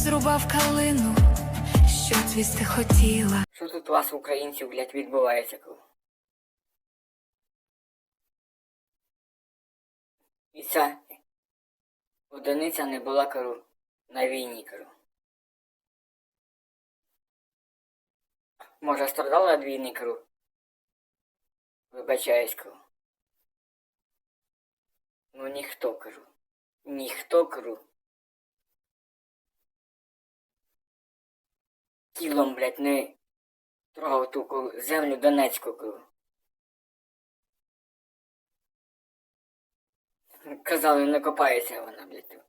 зрубав калину, що цвісти хотіла. Що тут у вас, українців, блядь, відбувається? І ця одиниця не була кажу, на війні кажу. Може, страдала від війни кажу? Вибачаюсь кажу. Ну ніхто кажу. Ніхто кажу. Тілом, блядь, не трогав ту землю Донецьку. ку. Казали, не копається вона, блядь.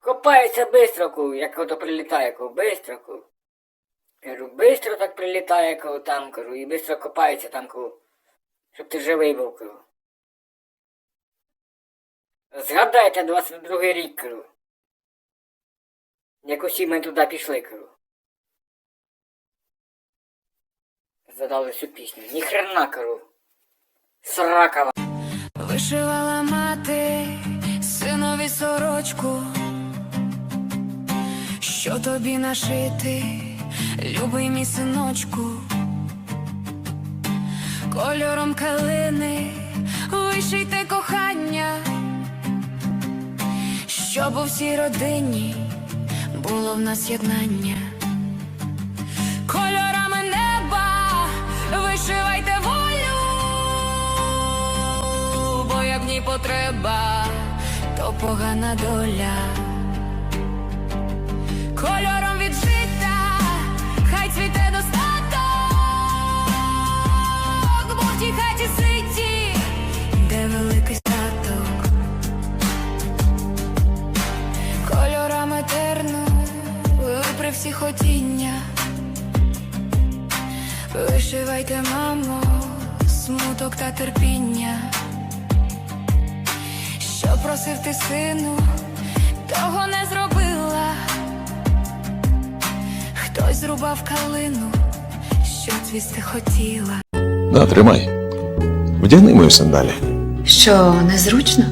Копається бистро, ку, як ото прилітає, ку, бистро, ку. Кажу, бистро так прилітає, ку, там, кажу, і бистро копається там, ку, щоб ти живий був, кажу. Згадайте 22 рік, кажу. Як усі ми туди пішли, кажу. Задали цю пісню. Ніхрена, кажу. Срака Вишивала мати синові сорочку, що тобі нашити, любий мій синочку, кольором калини вишийте кохання, щоб у всій родині було в нас єднання. Потреба, то погана доля. Кольором від життя, хай цвіте достаток, бо в тій хаті ситі, де великий статок. Кольорами терну, випри всі хотіння. Вишивайте, мамо, смуток та терпіння. Що просив ти сину, того не зробила. Хтось зрубав калину, що твісти хотіла. На, тримай. Вдягни мою сандалі. Що, незручно?